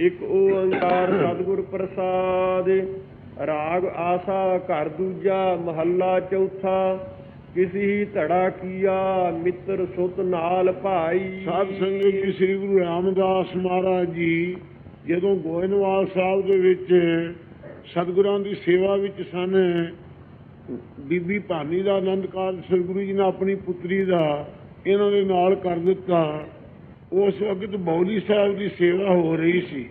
ਇੱਕ ਓੰਕਾਰ ਸਤਿਗੁਰ ਪ੍ਰਸਾਦ, ਰਾਗ ਆਸਾ ਘਰ ਦੂਜਾ, ਮਹੱਲਾ ਚੌਥਾ, ਕਿਸੀ ਧੜਾ ਕੀਆ, ਮਿੱਤਰ ਸੁਤ ਨਾਲ ਭਾਈ। ਸਾਧ ਸੰਗਤ ਜੀ, ਸ੍ਰੀ ਗੁਰੂ ਰਾਮਦਾਸ ਮਹਾਰਾਜ ਜੀ, ਜਦੋਂ ਗੋਇੰਦਵਾਲ ਸਾਹਿਬ ਦੇ ਵਿੱਚ ਸਤਿਗੁਰਾਂ ਦੀ ਸੇਵਾ ਵਿੱਚ ਸਨ, ਬੀਬੀ ਭਾਨੀ ਦਾ ਆਨੰਦ ਕਾਰਜ ਸਤਿਗੁਰੂ ਜੀ ਨੇ ਆਪਣੀ ਪੁੱਤਰੀ ਦਾ ਇਹਨਾਂ ਦੇ ਨਾਲ ਕਰ ਦਿੱਤਾ। ਉਸ ਵਕਤ ਬੌਲੀ ਸਾਹਿਬ ਦੀ ਸੇਵਾ ਹੋ ਰਹੀ ਸੀ।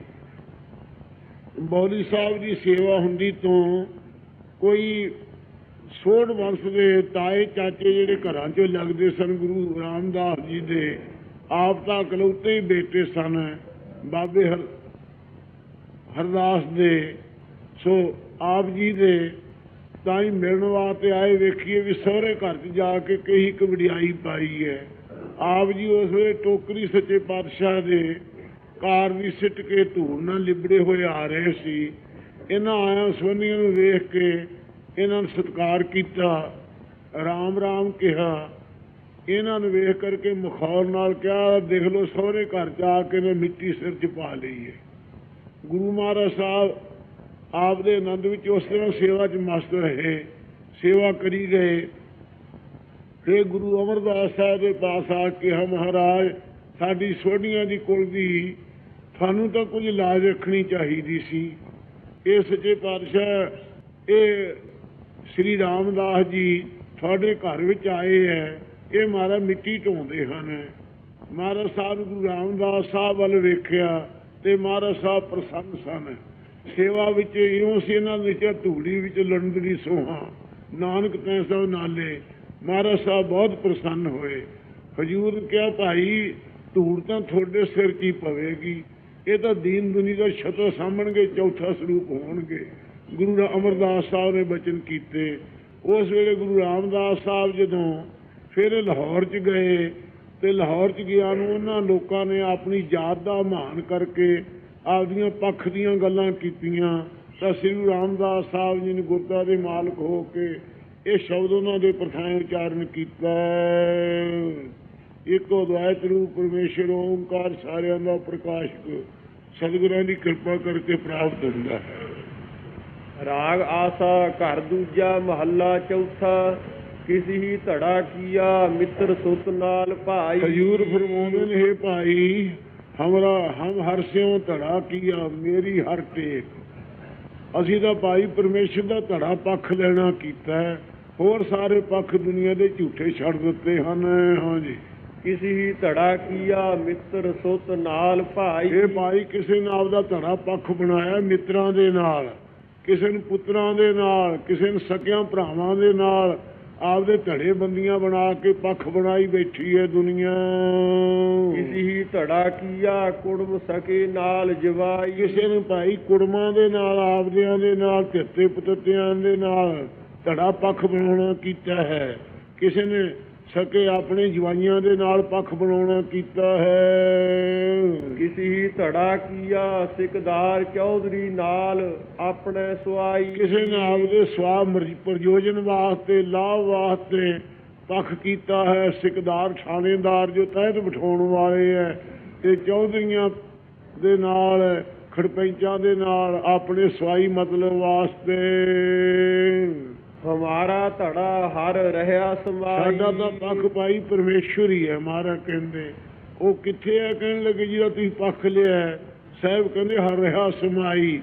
ਬੌਲੀ ਸਾਹਿਬ ਦੀ ਸੇਵਾ ਹੁੰਦੀ ਤੋਂ ਕੋਈ ਸੋਢ ਵੰਸ਼ ਦੇ ਤਾਏ ਚਾਚੇ ਜਿਹੜੇ ਘਰਾਂ 'ਚੋਂ ਲੱਗਦੇ ਸਨ, ਗੁਰੂ ਰਾਮਦਾਸ ਜੀ ਦੇ ਆਪ ਤਾਂ ਇਕਲੌਤੇ ਹੀ ਬੇਟੇ ਸਨ, ਬਾਬੇ ਹਰ, ਹਰਦਾਸ ਦੇ। ਸੋ ਆਪ ਜੀ ਦੇ ਤਾਂ ਹੀ ਮਿਲਣ ਵਾਸਤੇ ਆਏ ਵੇਖੀਏ ਵੀ ਸਹੁਰੇ ਘਰ 'ਚ ਜਾ ਕੇ ਕਹੀ ਕੁ ਪਾਈ ਹੈ। ਆਪ ਜੀ ਉਸ ਵੇਲੇ ਟੋਕਰੀ ਸੱਚੇ ਪਾਤਸ਼ਾਹ ਦੇ ਕਾਰ ਵੀ ਸਿੱਟ ਕੇ ਧੂੜ ਨਾਲ ਲਿਬੜੇ ਹੋਏ ਆ ਰਹੇ ਸੀ। ਇਹਨਾਂ ਆਇਆ ਸੋਨੀਆਂ ਨੂੰ ਵੇਖ ਕੇ ਇਹਨਾਂ ਨੂੰ ਸਤਿਕਾਰ ਕੀਤਾ। ਰਾਮ ਰਾਮ ਕਿਹਾ, ਇਹਨਾਂ ਨੂੰ ਵੇਖ ਕਰਕੇ ਮਖੌਲ ਨਾਲ ਕਿਹਾ, ਦੇਖ ਲਓ ਸਹੁਰੇ ਘਰ ਜਾ ਕੇ ਮੈਂ ਮਿੱਟੀ ਸਿਰ 'ਚ ਪਾ ਲਈ ਹੈ ਗੁਰੂ ਮਹਾਰਾਜ ਸਾਹਿਬ ਆਪ ਦੇ ਆਨੰਦ ਵਿੱਚ ਉਸ ਤਰ੍ਹਾਂ ਸੇਵਾ 'ਚ ਮਸਤ ਰਹੇ, ਸੇਵਾ ਕਰੀ ਗਏ ਫਿਰ ਗੁਰੂ ਅਮਰਦਾਸ ਸਾਹਿਬ ਦੇ ਪਾਸ ਆ ਕੇ ਕਿਹਾ ਮਹਾਰਾਜ, ਸਾਡੀ ਸੋਢੀਆਂ ਦੀ ਕੁਲ ਦੀ ਤੁਹਾਨੂੰ ਤਾਂ ਕੁਝ ਲਾਜ ਰੱਖਣੀ ਚਾਹੀਦੀ ਸੀ। ਇਹ ਸੱਚੇ ਪਾਤਸ਼ਾਹ, ਇਹ ਸ੍ਰੀ ਰਾਮਦਾਸ ਜੀ ਤੁਹਾਡੇ ਘਰ ਵਿੱਚ ਆਏ ਹੈ, ਇਹ ਮਹਾਰਾਜ ਮਿੱਟੀ ਢੋਂਦੇ ਹਨ। ਮਹਾਰਾਜ ਸਾਹਿਬ ਗੁਰੂ ਰਾਮਦਾਸ ਸਾਹਿਬ ਵੱਲ ਵੇਖਿਆ ਤੇ ਮਹਾਰਾਜ ਸਾਹਿਬ ਪ੍ਰਸੰਨ ਸਨ। ਸੇਵਾ ਵਿੱਚ ਇਉਂ ਸੀ, ਇਹਨਾਂ ਵਿੱਚ ਧੂੜੀ ਵਿੱਚ ਲੰਡਰੀ ਸੋਹਾ, ਨਾਨਕ ਤੈ ਨਾਲੇ। ਮਹਾਰਾਜ ਸਾਹਿਬ ਬਹੁਤ ਪ੍ਰਸੰਨ ਹੋਏ। ਹਜੂਰ ਨੇ ਕਿਹਾ, ਭਾਈ, ਧੂੜ ਤਾਂ ਤੁਹਾਡੇ ਸਿਰ 'ਚ ਹੀ ਪਵੇਗੀ। ਇਹ ਤਾਂ ਦੀਨ ਦੁਨੀ ਦਾ ਛਤੋ ਸਾਂਭਣਗੇ, ਚੌਥਾ ਸਰੂਪ ਹੋਣਗੇ। ਗੁਰੂ ਅਮਰਦਾਸ ਸਾਹਿਬ ਨੇ ਬਚਨ ਕੀਤੇ। ਉਸ ਵੇਲੇ ਗੁਰੂ ਰਾਮਦਾਸ ਸਾਹਿਬ ਜਦੋਂ ਫਿਰ ਲਾਹੌਰ 'ਚ ਗਏ ਤੇ ਲਾਹੌਰ 'ਚ ਗਿਆ ਨੂੰ ਉਹਨਾਂ ਲੋਕਾਂ ਨੇ ਆਪਣੀ ਜਾਤ ਦਾ ਮਾਣ ਕਰਕੇ ਆਪਦੀਆਂ ਪੱਖ ਦੀਆਂ ਗੱਲਾਂ ਕੀਤੀਆਂ ਤਾਂ ਸ੍ਰੀ ਗੁਰੂ ਰਾਮਦਾਸ ਸਾਹਿਬ ਜੀ ਨੇ ਗੁਰਦਾ ਦੇ ਮਾਲਕ ਹੋ ਕੇ ਇਹ ਸ਼ਬਦ ਉਹਨਾਂ ਦੇ ਪ੍ਰਥਾਏ ਉਚਾਰਨ ਕੀਤਾ ਇੱਕੋ ਦਵਾਇਤ ਰੂਪ ਪਰਮੇਸ਼ਰ ਓੰਕਾਰ ਸਾਰਿਆਂ ਦਾ ਪ੍ਰਕਾਸ਼ਕ ਸਤਿਗੁਰਾਂ ਦੀ ਕਿਰਪਾ ਕਰਕੇ ਪ੍ਰਾਪਤ ਹੁੰਦਾ ਹੈ। ਰਾਗ ਆਸਾ ਘਰ ਦੂਜਾ ਮਹੱਲਾ ਚੌਥਾ ਕਿਸੀ ਹੀ ਧੜਾ ਕੀਆ ਮਿੱਤਰ ਸੁਤ ਨਾਲ ਭਾਈ। ਖਜੂਰ ਫਰਮਾਉਂਦੇ ਨੇ हे ਭਾਈ ਹਮਰਾ ਹਮ ਹਰ ਸਿਉ ਧੜਾ ਕੀਆ ਮੇਰੀ ਹਰ ਟੇਕ। ਅਸੀਂ ਤਾਂ ਭਾਈ ਪਰਮੇਸ਼ਰ ਦਾ ਧੜਾ ਪੱਖ ਲੈਣਾ ਕੀਤਾ ਹੈ। ਹੋਰ ਸਾਰੇ ਪੱਖ ਦੁਨੀਆ ਦੇ ਝੂਠੇ ਛੱਡ ਦਿੱਤੇ ਹਨ। ਹਾਂਜੀ ਕਿਸੀ ਹੀ ਧੜਾ ਕੀਆ ਮਿੱਤਰ ਸੁਤ ਨਾਲ ਭਾਈ। ਇਹ ਭਾਈ ਕਿਸੇ ਨੇ ਆਪਦਾ ਧੜਾ ਪੱਖ ਬਣਾਇਆ ਮਿੱਤਰਾਂ ਦੇ ਨਾਲ ਕਿਸੇ ਨੂੰ ਪੁੱਤਰਾਂ ਦੇ ਨਾਲ ਕਿਸੇ ਨੂੰ ਸਕਿਆਂ ਭਰਾਵਾਂ ਦੇ ਨਾਲ। ਆਪਦੇ ਧੜੇ ਬੰਦੀਆਂ ਬਣਾ ਕੇ ਪੱਖ ਬਣਾਈ ਬੈਠੀ ਹੈ ਦੁਨੀਆ। ਕਿਸੀ ਹੀ ਧੜਾ ਕੀਆ ਕੁੜਮ ਸਕੇ ਨਾਲ ਜਵਾਈ। ਕਿਸੇ ਨੇ ਭਾਈ ਕੁੜਮਾਂ ਦੇ ਨਾਲ ਆਪਦਿਆਂ ਦੇ ਨਾਲ ਧਿੱਤੇ ਪੁੱਤਿਆਂ ਦੇ ਨਾਲ। ਧੜਾ ਪੱਖ ਬਣਾਉਣਾ ਕੀਤਾ ਹੈ। ਕਿਸੇ ਨੇ ਸਕੇ ਆਪਣੇ ਜਵਾਈਆਂ ਦੇ ਨਾਲ ਪੱਖ ਬਣਾਉਣਾ ਕੀਤਾ ਹੈ। ਕਿਸੀ ਹੀ ਧੜਾ ਕੀਆ ਸਿਕਦਾਰ ਚੌਧਰੀ ਨਾਲ ਆਪਣੇ ਸੁਆਈ। ਕਿਸੇ ਨੇ ਆਪਦੇ ਸਵਾ ਮਰਜ਼ੀ ਪ੍ਰਯੋਜਨ ਵਾਸਤੇ ਲਾਭ ਵਾਸਤੇ ਪੱਖ ਕੀਤਾ ਹੈ। ਸਿਕਦਾਰ ਥਾਣੇਦਾਰ ਜੋ ਤਹਿਤ ਬਿਠਾਉਣ ਵਾਲੇ ਹੈ ਤੇ ਚੌਧਰੀਆਂ ਦੇ ਨਾਲ ਖੜਪੈਂਚਾਂ ਦੇ ਨਾਲ ਆਪਣੇ ਸਵਾਈ ਮਤਲਬ ਵਾਸਤੇ। ਹਮਾਰਾ ਧੜਾ ਹਰ ਰਹਾ ਸਮਾਈ ਸਾਡਾ ਤਾਂ ਪੱਖ ਭਾਈ ਪਰਮੇਸ਼ਵਰ ਹੀ ਹੈ ਮਹਾਰਾ ਕਹਿੰਦੇ। ਉਹ ਕਿੱਥੇ ਹੈ ਕਹਿਣ ਲੱਗੇ ਜਿਹੜਾ ਤੁਸੀਂ ਪੱਖ ਲਿਆ। ਸਾਹਿਬ ਕਹਿੰਦੇ ਹਰ ਰਿਹਾ ਸਮਾਈ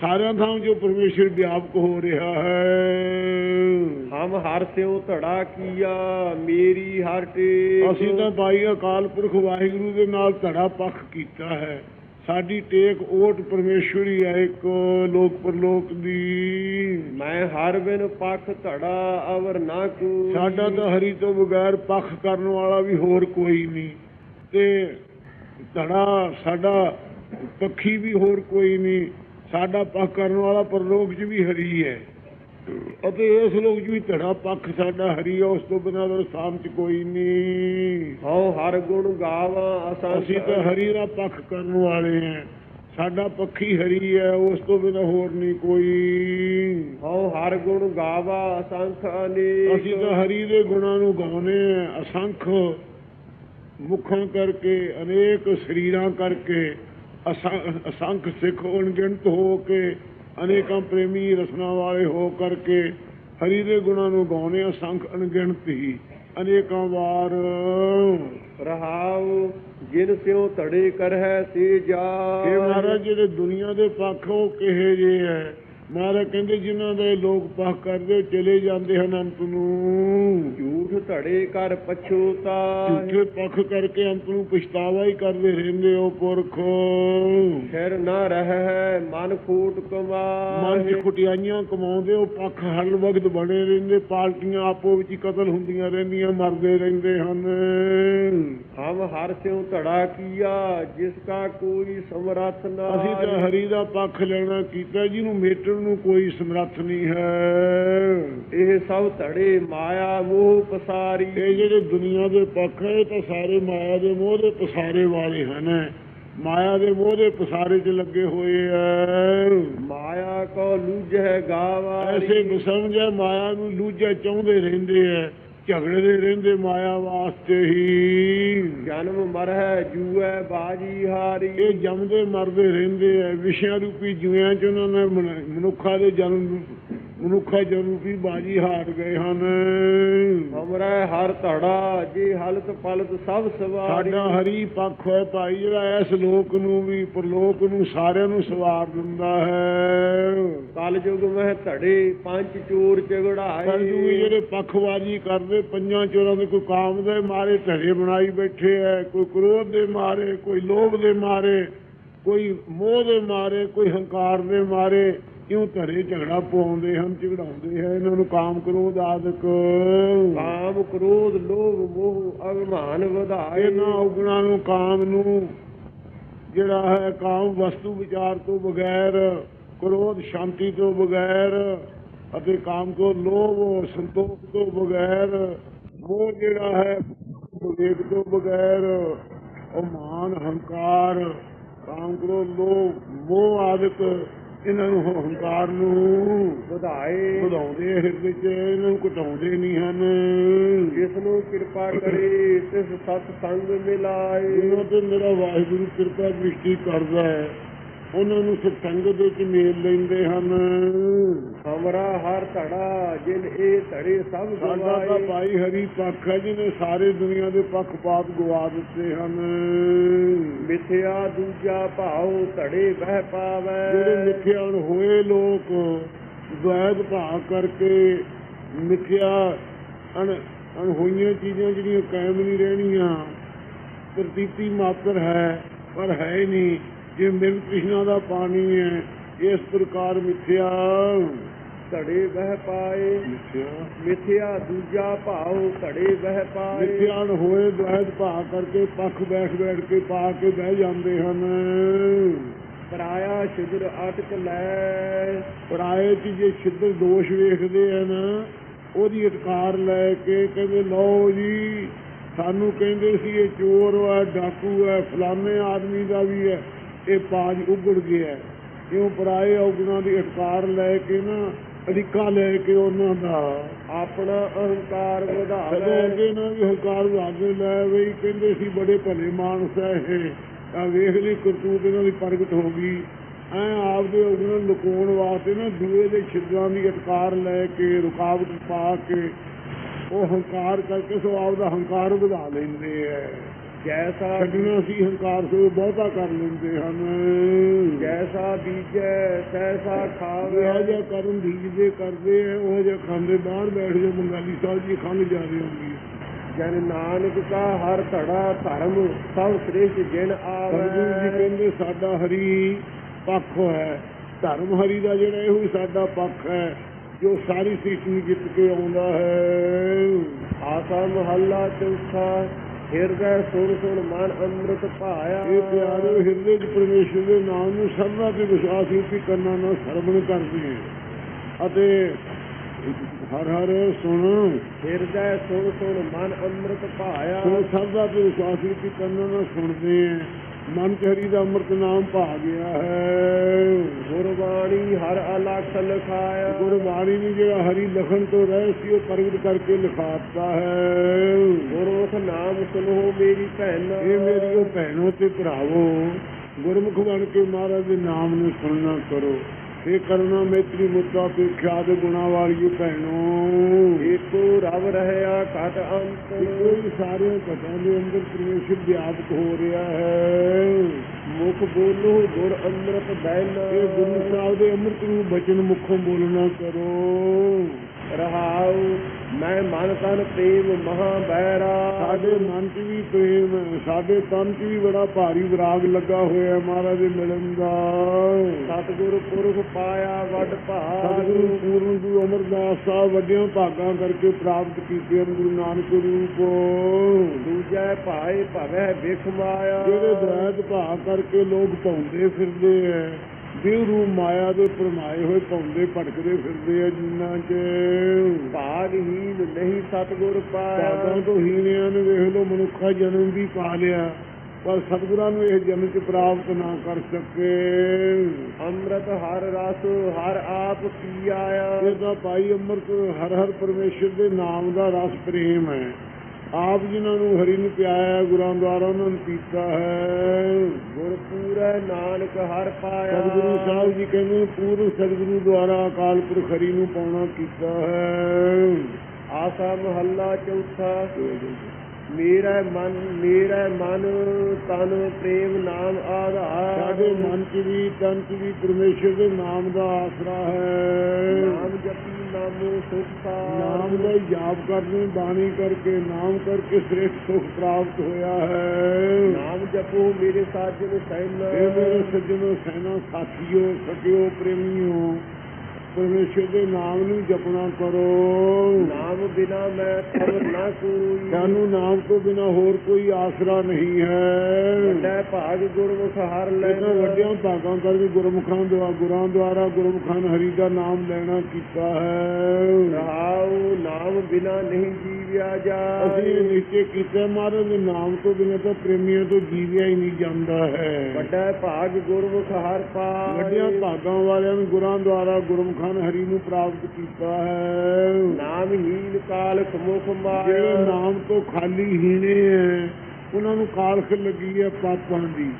ਸਾਰਿਆਂ ਥਾਂ ਜੋ ਪਰਮੇਸ਼ਵਰ ਵਿਆਪਕ ਹੋ ਰਿਹਾ ਹੈ। ਹਮ ਹਰ ਸਿਉ ਧੜਾ ਕੀਆ ਮੇਰੀ ਹਰ ਟੇ ਅਸੀਂ ਤਾਂ ਭਾਈ ਅਕਾਲ ਪੁਰਖ ਵਾਹਿਗੁਰੂ ਦੇ ਨਾਲ ਧੜਾ ਪੱਖ ਕੀਤਾ ਹੈ। ਸਾਡੀ ਟੇਕ ਓਟ ਪਰਮੇਸ਼ਵਰੀ ਹੈ ਇੱਕ ਲੋਕ ਪਰਲੋਕ ਦੀ। ਮੈਂ ਹਰ ਬਿਨ ਪਖ ਧੜਾ ਅਵਰ ਨਾ ਕੂ। ਸਾਡਾ ਤਾਂ ਹਰੀ ਤੋਂ ਬਗੈਰ ਪੱਖ ਕਰਨ ਵਾਲਾ ਵੀ ਹੋਰ ਕੋਈ ਨਹੀਂ। ਤੇ ਧੜਾ ਸਾਡਾ ਪੱਖੀ ਵੀ ਹੋਰ ਕੋਈ ਨਹੀਂ। ਸਾਡਾ ਪੱਖ ਕਰਨ ਵਾਲਾ ਪਰਲੋਕ 'ਚ ਵੀ ਹਰੀ ਹੈ। ਅਤੇ ਇਸ ਲੋਕ ਵੀ ਧੜਾ ਪੱਖ ਸਾਡਾ ਹਰੀ ਉਸ ਤੋਂ ਬਿਨਾਂ ਦਾ ਸਾਮ 'ਚ ਕੋਈ ਨਹੀਂ। ਹਉ ਹਰ ਗੁਣ ਗਾਵਾਂ ਅਸਾਂ ਅਸੀਂ ਤਾਂ ਹਰੀ ਦਾ ਪੱਖ ਕਰਨ ਵਾਲੇ ਹਾਂ ਸਾਡਾ ਪੱਖੀ ਹਰੀ ਹੈ ਉਸ ਤੋਂ ਬਿਨਾਂ ਹੋਰ ਨਹੀਂ ਕੋਈ। ਹਉ ਹਰ ਗੁਣ ਗਾਵਾ ਅਸੰਖ ਅਨੇਕ। ਅਸੀਂ ਤਾਂ ਹਰੀ ਦੇ ਗੁਣਾਂ ਨੂੰ ਗਾਉਨੇ ਆ ਅਸੰਖ ਮੁਖਾਂ ਕਰਕੇ ਅਨੇਕ ਸਰੀਰਾਂ ਕਰਕੇ ਅਸੰ- ਅਸੰਖ ਸਿੱਖ ਅਣਗਿਣਤ ਹੋ ਕੇ ਅਨੇਕਾਂ ਪ੍ਰੇਮੀ ਰਸਨਾ ਵਾਲੇ ਹੋ ਕਰਕੇ ਹਰੀ ਦੇ ਗੁਣਾਂ ਨੂੰ ਗਾਉਣੇ ਅਸੰਖ ਅਣਗਿਣਤ ਹੀ ਅਨੇਕਾਂ ਵਾਰ। ਰਹਾਉ ਜਿਨ ਸਿਉ ਧੜੇ ਕਰਹਿ ਤੇ ਜਾ। ਇਹ ਮਹਾਰਾਜ ਜਿਹੜੇ ਦੁਨੀਆ ਦੇ ਪੱਖ ਉਹ ਕਿਹੇ ਜੇ ਹੈ? ਮਹਾਰਾਜ ਕਹਿੰਦੇ ਜਿਨ੍ਹਾਂ ਦੇ ਲੋਕ ਪੱਖ ਕਰਦੇ ਉਹ ਚਲੇ ਜਾਂਦੇ ਹਨ ਅੰਤ ਨੂੰ। ਝੂਠ ਧੜੇ ਕਰ ਪਛੋਤਾ ਝੂਠੇ ਪੱਖ ਕਰਕੇ ਅੰਤ ਨੂੰ ਪਛਤਾਵਾ ਹੀ ਕਰਦੇ ਰਹਿੰਦੇ ਹੋ ਪੁਰਖ। ਫਿਰ ਨਾ ਰਹਿ ਮਨ ਖੂਟ ਕਮਾ। ਮਨ 'ਚ ਖੁਟਿਆਈਆਂ ਕਮਾਉਂਦੇ ਉਹ ਪੱਖ ਹਰ ਵਕਤ ਬਣੇ ਰਹਿੰਦੇ ਪਾਰਟੀਆਂ ਆਪੋ ਵਿੱਚ ਹੀ ਕਤਲ ਹੁੰਦੀਆਂ ਰਹਿੰਦੀਆਂ ਮਰਦੇ ਰਹਿੰਦੇ ਹਨ। ਹਮ ਹਰ ਸਿਉ ਧੜਾ ਕੀਆ ਜਿਸ ਕੋਈ ਸਮਰੱਥ ਨਾ ਅਸੀਂ ਤਾਂ ਹਰੀ ਦਾ ਪੱਖ ਲੈਣਾ ਕੀਤਾ ਜਿਹਨੂੰ ਮੇਟਣ ਨੂੰ ਕੋਈ ਸਮਰੱਥ ਨਹੀਂ ਹੈ। ਇਹ ਸਭ ਧੜੇ ਮਾਇਆ ਮੋਹ ਪਸਾਰੀ। ਇਹ ਜਿਹੜੇ ਦੁਨੀਆ ਦੇ ਪੱਖ ਹੈ ਤਾਂ ਸਾਰੇ ਮਾਇਆ ਦੇ ਮੋਹ ਦੇ ਪਸਾਰੇ ਵਾਲੇ ਹਨ। ਮਾਇਆ ਦੇ ਮੋਹ ਦੇ ਪਸਾਰੇ 'ਚ ਲੱਗੇ ਹੋਏ ਐ ਮਾਇਆ ਕੋ ਲੂਝੈ ਗਾਵਾ। ਐਸੇ ਬਸਮਝੈ ਮਾਇਆ ਨੂੰ ਲੂਝਾ ਚਾਹੁੰਦੇ ਰਹਿੰਦੇ ਐ ਝਗੜਦੇ ਰਹਿੰਦੇ ਮਾਇਆ ਵਾਸਤੇ ਹੀ। ਜਨਮ ਮਰਹਿ ਜੂਐ ਬਾਜੀ ਹਾਰੀ। ਇਹ ਜੰਮਦੇ ਮਰਦੇ ਰਹਿੰਦੇ ਐ ਵਿਸ਼ਿਆਂ ਰੂਪੀ ਜੂਆਂ 'ਚ ਉਹਨਾਂ ਨੇ ਮਨ- ਮਨੁੱਖਾਂ ਦੇ ਜਨਮ ਨੂੰ- ਮਨੁੱਖਾ ਜਨਮ ਰੂਪੀ ਬਾਜੀ ਹਾਰ ਗਏ ਹਨ। ਹਮਰਾ ਹਰ ਧੜਾ ਜੇ ਹਲਤ ਪਲਤ ਸਭ ਸਵਾਰੀ। ਸਾਡਾ ਹਰੀ ਪੱਖ ਹੈ ਭਾਈ ਜਿਹੜਾ ਇਸ ਲੋਕ ਨੂੰ ਵੀ ਪਰਲੋਕ ਨੂੰ ਸਾਰਿਆਂ ਨੂੰ ਸਵਾਰ ਦਿੰਦਾ ਹੈ। ਕਲ ਯੁਗ ਮਹਿ ਧੜੇ ਪੰਜ ਚੋਰ ਝਗੜਾਏ ਕਲਯੁਗ ਜਿਹੜੇ ਪੱਖਵਾਜੀ ਕਰਦੇ ਪੰਜਾਂ ਚੋਰਾਂ ਦੇ ਕੋਈ ਕਾਮ ਦੇ ਮਾਰੇ ਢੜੇ ਬਣਾਈ ਬੈਠੇ ਐ ਕੋਈ ਕ੍ਰੋਧ ਦੇ ਮਾਰੇ ਕੋਈ ਲੋਭ ਦੇ ਮਾਰੇ ਕੋਈ ਮੋਹ ਦੇ ਮਾਰੇ ਕੋਈ ਹੰਕਾਰ ਦੇ ਮਾਰੇ। ਕਿਉਂ ਧੜੇ ਝਗੜਾ ਪਵਾਉਂਦੇ ਹਨ ਝਗੜਾਉਂਦੇ ਹੈ? ਇਹਨਾਂ ਨੂੰ ਕਾਮ ਕ੍ਰੋਧ ਆਦਿਕ। ਕਾਮ ਕ੍ਰੋਧ ਲੋਭ ਮੋਹ ਅਭਿਮਾਨ ਵਧਾਏ। ਇਹਨਾਂ ਔਗਣਾਂ ਨੂੰ ਕਾਮ ਨੂੰ ਜਿਹੜਾ ਹੈ ਕਾਮ ਵਸਤੂ ਵਿਚਾਰ ਤੋਂ ਬਗੈਰ ਕ੍ਰੋਧ ਸ਼ਾਂਤੀ ਤੋਂ ਬਗੈਰ ਅਤੇ ਕਾਮ ਕੋ ਲੋਭ ਸੰਤੋਖ ਤੋਂ ਬਗੈਰ ਮੋਹ ਜਿਹੜਾ ਹੈ ਵਿਵੇਕ ਤੋਂ ਬਗੈਰ ਉਹ ਮਾਨ ਹੰਕਾਰ ਕਾਮ ਕੋ ਲੋਭ ਮੋਹ ਆਦਿਕ ਇਹਨਾਂ ਨੂੰ ਹੰਕਾਰ ਨੂੰ ਵਧਾਏ। ਵਧਾਉਂਦੇ ਹਿਰਦੇ 'ਚ ਇਹਨਾਂ ਨੂੰ ਘਟਾਉਂਦੇ ਨਹੀਂ ਹਨ। ਜਿਸ ਨੂੰ ਕਿਰਪਾ ਕਰੇ ਤਿਸ ਸਤ ਸੰਗ ਮਿਲਾਏ। ਉਹਨਾਂ ਤੇ ਮੇਰਾ ਵਾਹਿਗੁਰੂ ਕਿਰਪਾ ਦ੍ਰਿਸ਼ਟੀ ਕਰਦਾ ਹੈ। ਉਹਨਾਂ ਨੂੰ ਸਤਸੰਗ ਦੇ ਵਿੱਚ ਮੇਲ ਲੈਂਦੇ ਹਨ। ਹਮਰਾ ਹਰ ਧੜਾ ਜਿਨ ਇਹ ਧੜੇ ਸਭ ਸਾਡਾ ਗਵਾਏ। ਭਾਈ ਹਰੀ ਪੱਖ ਹੈ ਜਿਹਨੇ ਸਾਰੇ ਦੁਨੀਆ ਦੇ ਪੱਖਪਾਤ ਗਵਾ ਦਿੱਤੇ ਹਨ। ਮਿਥਿਆ ਦੂਜਾ ਭਾਉ ਧੜੇ ਬਹਿ ਪਾਵੈ। ਜਿਹੜੇ ਮਿੱਥਿਆਣ ਹੋਏ ਲੋਕ ਦ્વੈਤ ਭਾਵ ਕਰਕੇ ਮਿੱਥਿਆ ਅਣ ਅਣਹੋਈਆਂ ਚੀਜ਼ਾਂ ਜਿਹੜੀਆਂ ਕਾਇਮ ਨਹੀਂ ਰਹਿਣੀਆਂ ਪ੍ਰਤੀਤੀ ਮਾਤਰ ਹੈ ਪਰ ਹੀ ਨਹੀਂ। ਜੇ ਮਿਲ ਕ੍ਰਿਸ਼ਨਾ ਦਾ ਪਾਣੀ ਹੈ ਇਸ ਪ੍ਰਕਾਰ ਮਿੱਥਿਆ। ਧੜੇ ਬਹਿ ਪਾਏ। ਮਿੱਥਿਆ। ਮਿਥਿਆ ਦੂਜਾ ਭਾਉ ਧੜੇ ਬਹਿ ਪਾਏ। ਮਿੱਥਿਆਣ ਹੋਏ ਦ્વੈਤ ਭਾਵ ਕਰਕੇ ਪੱਖ ਬੈਠ ਬੈਠ ਕੇ ਪਾ ਕੇ ਬਹਿ ਜਾਂਦੇ ਹਨ। ਪਰਾਇਆ ਸ਼ਿਦਰ ਅਟਕ ਲੈ। ਪਰਾਏ ਚ ਜੇ ਛਿੱਦਰ ਦੋਸ਼ ਵੇਖਦੇ ਹਨ ਉਹਦੀ ਅਟਕਾਰ ਲੈ ਕੇ ਕਹਿੰਦੇ ਲਓ ਜੀ ਸਾਨੂੰ ਕਹਿੰਦੇ ਸੀ ਇਹ ਚੋਰ ਹੈ ਡਾਕੂ ਹੈ ਫਲਾਣੇ ਆਦਮੀ ਦਾ ਵੀ ਹੈ। ਇਹ ਪਾਜ ਉਗੜ ਗਿਆ। ਕਿਉਂ ਪਰਾਏ ਔਗਣਾਂ ਦੀ ਅਟਕਾਰ ਲੈ ਕੇ ਨਾ ਅਧਿਕਾ ਲੈ ਕੇ ਉਹਨਾਂ ਦਾ ਆਪਣਾ ਅਹੰਕਾਰ ਵਧਾਵੇ ਅੱਗੇ ਨਾ ਵੀ ਹੰਕਾਰ ਵਾਗੇ ਲੈ ਬਈ ਕਹਿੰਦੇ ਸੀ ਬੜੇ ਭਲੇ ਮਾਨਸ ਹੈ ਇਹ। ਆ ਵੇਖ ਲਈ ਕਰਤੂਤ ਇਹਨਾਂ ਦੀ ਪ੍ਰਗਟ ਹੋ ਗਈ। ਐ ਆਪਦੇ ਉਹਨਾਂ ਨੂੰ ਲੁਕਾਉਣ ਵਾਸਤੇ ਨਾ ਦੂਏ ਦੇ ਛਿਦਰਾਂ ਦੀ ਅਟਕਾਰ ਲੈ ਕੇ ਰੁਕਾਵਟ ਪਾ ਕੇ ਉਹ ਹੰਕਾਰ ਕਰਕੇ ਸੋ ਆਪਦਾ ਹੰਕਾਰ ਵਧਾ ਲੈਂਦੇ ਐ। ਜੈਸਾ ਛੱਡਣਾ ਸੀ ਹੰਕਾਰ ਸੋ ਬਹੁਤਾ ਕਰ ਲੈਂਦੇ ਹਨ। ਜੈਸਾ ਬੀਜੈ ਜਿਹੜਾ ਖਾਵੇ। ਜਿਹਾ ਕਰਨ ਦੀਜਦੇ ਕਰਦੇ ਐ ਉਹ ਜਿਹਾ ਖਾਂਦੇ ਬਾਹਰ ਬੈਠ ਕੇ ਬੰਗਾਲੀ ਸਾਹਿਬ ਜੀ ਖੰਗ ਜਾ ਰਹੇ ਹੁੰਦੀ ਜਨ ਨਾਨਕ ਕਾ ਹਰ ਧੜਾ ਧਰਮ ਸਭ ਸ੍ਰੇਸ਼ਟ ਜਿਨ ਸਤਿਗੁਰੂ ਜੀ ਆਵੇ ਕਹਿੰਦੇ ਸਾਡਾ ਹਰੀ ਪੱਖ ਹੈ ਧਰਮ ਹਰੀ ਦਾ ਜਿਹੜਾ ਇਹੋ ਹੀ ਸਾਡਾ ਪੱਖ ਹੈ ਜੋ ਸਾਰੀ ਸ੍ਰਿਸ਼ਟੀ ਜਿੱਤ ਕੇ ਆਉਂਦਾ ਹੈ। ਆਸਾ ਮਹੱਲਾ ਚੌਥਾ ਹਿਰਦੈ ਸੁਣ ਸੁਣ ਮਨ ਅੰਮ੍ਰਿਤ ਭਾਇਆ। ਇਹ ਪਿਆਰੇ ਹਿਰਦੇ 'ਚ ਪਰਮੇਸ਼ਰ ਦੇ ਨਾਮ ਨੂੰ ਸਰਨਾ ਤੇ ਵਿਸ਼ਵਾਸ ਰੂਪੀ ਕਰਨਾ ਨਾਲ ਸਰਵਣ ਕਰਦੇ ਹਾਂ ਅਤੇ ਹਰ ਹਰ ਸੁਣ। ਹਿਰਦੈ ਸੁਣ ਸੁਣ ਮਨ ਅੰਮ੍ਰਿਤ ਭਾਇਆ। ਸੋ ਸਰਦਾ ਤੇ ਵਿਸ਼ਵਾਸ ਰੂਪੀ ਕਰਨਾ ਨਾਲ ਸੁਣਦੇ ਹਾਂ ਮਨ 'ਚ ਦਾ ਅੰਮ੍ਰਿਤ ਨਾਮ ਭਾ ਗਿਆ ਹੈ। ਗੁਰਬਾਣੀ ਹਰ ਅਲਖ ਲਖਾਇਆ। ਗੁਰਬਾਣੀ ਨੇ ਜਿਹੜਾ ਹਰੀ ਲਖਣ ਤੋਂ ਰਹਿ ਸੀ, ਉਹ ਪ੍ਰਗਟ ਕਰਕੇ ਲਿਖਾਤਾ ਹੈ। ਗੁਰਮੁਖ ਨਾਮ ਸੁਨੋ ਮੇਰੀ ਭੈਣ। ਇਹ ਮੇਰੀਓ ਭੈਣੋ ਤੇ ਭਰਾਵੋ, ਗੁਰਮੁਖ ਬਣ ਕੇ ਮਹਾਰਾਜ ਦੇ ਨਾਮ ਨੂੰ ਸੁਣਨਾ ਕਰੋ। ਇਹ ਕਰਨਾ ਮੇਤਰੀ ਮੁੱਤਾ ਪੇਖਿਆ ਦੇ ਗੁਣਾ ਵਾਲੀ ਭੈਣੋ। ਏਕੋ ਰਵ ਰਹਿਆ ਘਟ ਅੰਤ। ਹੀ ਸਾਰੇ ਘਟਾਂ ਦੇ ਅੰਦਰ ਪਰਮੇਸ਼ਰ ਵਿਆਪਕ ਹੋ ਰਿਹਾ ਹੈ। ਮੁਖ ਬੋਲੋ ਗੁਰ ਅੰਮ੍ਰਿਤ ਬੈਨ ਇਹ ਗੁਰੂ ਸਾਹਿਬ ਦੇ ਅੰਮ੍ਰਿਤ ਨੂੰ ਬਚਨ ਮੁਖੋਂ ਬੋਲਣਾ ਕਰੋ। ਰਹਾਉ, ਮੈਂ ਮਨ ਤਨ ਪ੍ਰੇਮ ਮਹਾ ਬੈਰਾ। ਸਾਡੇ ਮਨ 'ਚ ਵੀ ਪ੍ਰੇਮ, ਸਾਡੇ ਤਨ 'ਚ ਵੀ ਬੜਾ ਭਾਰੀ ਵਿਰਾਗ ਲੱਗਾ ਹੋਇਆ ਮਹਾਰਾਜ ਦੇ ਮਿਲਣ ਦਾ। ਸਤਿਗੁਰ ਪੁਰਖ ਪਾਇਆ ਵੱਡ ਭਾਗ ਸਤਿਗੁਰੂ ਪੂਰਨ ਗੁਰੂ ਅਮਰਦਾਸ ਸਾਹਿਬ ਵੱਡਿਆਂ ਭਾਗਾਂ ਕਰਕੇ ਪ੍ਰਾਪਤ ਕੀਤੇ ਗੁਰੂ ਨਾਨਕ ਰੂਪ। ਦੂਜਾ ਭਾਏ ਭਵੈ ਵਿਖ ਮਾਇਆ। ਜਿਹੜੇ ਦਰਾਇਤ ਭਾਗ ਕਰਕੇ ਲੋਕ ਭੌਂਦੇ ਫਿਰਦੇ ਐ ਰੂਪ ਮਾਇਆ ਦੇ ਪਰਮਾਏ ਹੋਏ ਭੌਂਦੇ ਭਟਕਦੇ ਫਿਰਦੇ ਆ ਜਿੰਨਾਂ 'ਚ ਭਾਗਹੀਨ ਨਹੀਂ ਸਤਿਗੁਰ ਪਾਇਆ। ਭਾਗਾਂ ਤੋਂ ਹੀਣਿਆਂ ਨੇ ਵੇਖ ਲੋ ਮਨੁੱਖਾ ਜਨਮ ਵੀ ਪਾ ਲਿਆ। ਪਰ ਸਤਿਗੁਰਾਂ ਨੂੰ ਇਹ ਜਨਮ 'ਚ ਪ੍ਰਾਪਤ ਨਾ ਕਰ ਸਕੇ। ਅੰਮ੍ਰਿਤ ਹਰ ਰਸ ਹਰ ਆਪ ਪੀ ਆਇਆ ਇਹ ਤਾਂ ਭਾਈ ਅੰਮ੍ਰਿਤ ਹਰ ਹਰ ਪਰਮੇਸ਼ਰ ਦੇ ਨਾਮ ਦਾ ਰਸ ਪ੍ਰੇਮ ਹੈ। ਆਪ ਜਿਨ੍ਹਾਂ ਨੂੰ ਹਰੀ ਨੂੰ ਪਿਆਇਆ ਗੁਰਾਂ ਦੁਆਰਾ ਉਹਨਾਂ ਨੂੰ ਪੀਤਾ ਹੈ। ਗੁਰ ਪੂਰੈ ਨਾਨਕ ਹਰ ਪਾਇਆ। ਸਤਿਗੁਰੂ ਸਾਹਿਬ ਜੀ ਕਹਿੰਦੇ ਪੂਰਨ ਸਤਿਗੁਰੂ ਦੁਆਰਾ ਅਕਾਲ ਪੁਰਖ ਹਰੀ ਨੂੰ ਪਾਉਣਾ ਕੀਤਾ ਹੈ। ਆਸਾ ਮਹੱਲਾ ਚੌਥਾ। ਮੇਰਾ ਮਨ ਮੇਰਾ ਮਨ ਤਨ ਪ੍ਰੇਮ ਨਾਮ ਆਧਾਰ। ਸਾਡੇ ਮਨ 'ਚ ਵੀ ਤਨ 'ਚ ਵੀ ਪਰਮੇਸ਼ਰ ਦੇ ਨਾਮ ਦਾ ਆਸਰਾ ਹੈ। ਨਾਮ ਜਪੀ ਨਾਮੋ ਸੁਖਤਾ ਨਾਮ ਦਾ ਹੀ ਜਾਪ ਕਰਦੇ ਬਾਣੀ ਕਰਕੇ ਨਾਮ ਕਰਕੇ ਸ੍ਰੇਸ਼ਟ ਸੁਖ ਪ੍ਰਾਪਤ ਹੋਇਆ ਹੈ ਨਾਮ ਜਪੋ ਮੇਰੇ ਸਾਜਨ ਸੈਨ ਇਹ ਮੇਰੇ ਸੱਜਣੋ ਸੈਨਾ ਸਾਥੀਓ ਸਕਿਓ ਪ੍ਰੇਮੀਓ ਪਰਮੇਸ਼ਰ ਦੇ ਨਾਮ ਨੂੰ ਜਪਣਾ ਕਰੋ। ਨਾਮ ਬਿਨਾ ਮੈਂ ਤਬ ਨਾ ਕੋਈ। ਸਾਨੂੰ ਨਾਮ ਤੋਂ ਬਿਨਾ ਹੋਰ ਕੋਈ ਆਸਰਾ ਨਹੀਂ ਹੈ। ਵੱਡਾ ਭਾਗ ਗੁਰਮੁਖ ਹਰ ਲੈ ਇਹਨਾਂ ਵੱਡਿਆਂ ਭਾਗਾਂ ਕਰਕੇ ਗੁਰਮੁਖਾਂ ਦੁਆਰਾ ਗੁਰਾਂ ਦੁਆਰਾ ਗੁਰਮੁਖਾਂ ਹਰੀ ਦਾ ਨਾਮ ਲੈਣਾ ਕੀਤਾ ਹੈ। ਰਹਾਉ ਨਾਮ ਬਿਨਾ ਨਹੀਂ ਜੀਵਿਆ ਅਸੀਂ ਇਹ ਜਾਏ ਨਿਸ਼ਚੈ ਕੀਤਾ ਮਹਾਰਾਜ ਦੇ ਨਾਮ ਤੋਂ ਬਿਨਾਂ ਤਾਂ ਪ੍ਰੇਮੀਆਂ ਤੋਂ ਜੀਵਿਆ ਹੀ ਨਹੀਂ ਜਾਂਦਾ ਹੈ। ਵੱਡਾ ਭਾਗ ਗੁਰਮੁਖ ਹਰ ਪਾਏ। ਵੱਡਿਆਂ ਭਾਗਾਂ ਵਾਲਿਆਂ ਨੂੰ ਗੁਰਾਂ ਦੁਆਰਾ ਗੁਰਮੁਖਾਂ ਨੇ ਹਰੀ ਨੂੰ ਪ੍ਰਾਪਤ ਕੀਤਾ ਹੈ। ਨਾਮਹੀਨ ਕਾਲਖ ਮੁਖ ਜਿਹੜੇ ਮਾਇਆ ਨਾਮ ਤੋਂ ਖਾਲੀ ਹੀਣੇ ਹੈ ਉਹਨਾਂ ਨੂੰ ਕਾਲਖ ਲੱਗੀ ਹੈ ਪਾਪਾਂ ਦੀ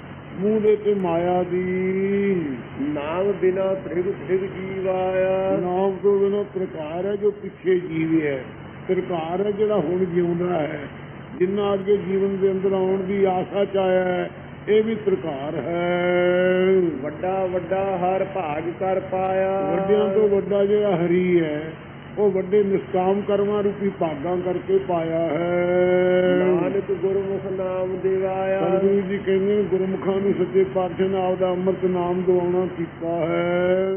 ਮੂੰਹ ਦੇ ਤੇ ਮਾਇਆ ਦੀ। ਨਾਮ ਬਿਨਾ ਤ੍ਰਿਗ ਤ੍ਰਿਗ ਜੀਵਾਇਆ। ਨਾਮ ਤੋਂ ਬਿਨਾਂ ਪ੍ਰਕਾਰ ਹੈ ਜੋ ਪਿੱਛੇ ਜੀਵਿਆ ਹੈ। ਪ੍ਰਕਾਰ ਹੈ ਜਿਹੜਾ ਹੁਣ ਜਿਉਂਦਾ ਹੈ। ਜਿੰਨਾ ਅੱਗੇ ਜੀਵਨ ਦੇ ਅੰਦਰ ਆਉਣ ਦੀ ਆਸਾ ਚ ਆਇਆ ਹੈ ਇਹ ਵੀ ਪ੍ਰਕਾਰ ਹੈ। ਵੱਡਾ ਵੱਡਾ ਹਰ ਭਾਗ ਕਰ ਪਾਇਆ। ਵੱਡਿਆਂ ਤੋਂ ਵੱਡਾ ਜਿਹੜਾ ਹਰੀ ਹੈ ਉਹ ਵੱਡੇ ਨਿਸ਼ਕਾਮ ਕਰਮਾਂ ਰੂਪੀ ਭਾਗਾਂ ਕਰਕੇ ਪਾਇਆ ਹੈ। ਨਾਨਕ ਗੁਰਮੁਖ ਨਾਮ ਦਿਵਾਇਆ। ਸਤਿਗੁਰੂ ਜੀ ਕਹਿੰਦੇ ਗੁਰਮੁਖਾਂ ਨੂੰ ਸੱਚੇ ਪਾਤਸ਼ਾਹ ਨੇ ਆਪਦਾ ਅੰਮ੍ਰਿਤ ਨਾਮ ਦਿਵਾਉਣਾ ਕੀਤਾ ਹੈ।